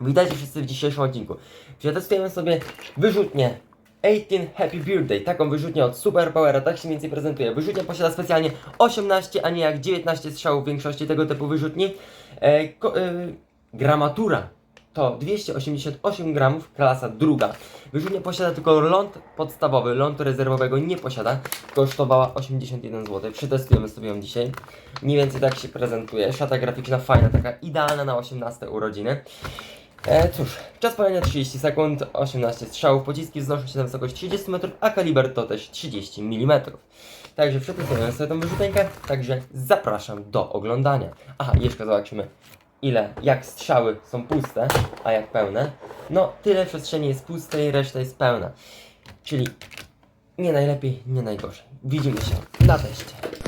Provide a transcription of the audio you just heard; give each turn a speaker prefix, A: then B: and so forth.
A: Witajcie wszyscy w dzisiejszym odcinku. Przetestujemy sobie wyrzutnię 18 Happy Birthday, taką wyrzutnię od Superpowera, tak się mniej więcej prezentuje. Wyrzutnia posiada specjalnie 18, a nie jak 19 strzałów w większości tego typu wyrzutni. E, e, gramatura to 288 gramów, klasa druga. Wyrzutnia posiada tylko ląd podstawowy, lądu rezerwowego nie posiada. Kosztowała 81 zł. Przetestujemy sobie ją dzisiaj. Mniej więcej tak się prezentuje. Szata graficzna fajna, taka idealna na 18 urodziny. E, cóż, czas palenia 30 sekund, 18 strzałów, pociski wznoszą się na wysokość 30 metrów, a kaliber to też 30 mm. Także przetestujemy sobie tą wyrzutenkę, także zapraszam do oglądania. Aha, jeszcze zobaczymy ile, jak strzały są puste, a jak pełne. No, tyle przestrzeni jest pustej, reszta jest pełna. Czyli nie najlepiej, nie najgorzej. Widzimy się na teście.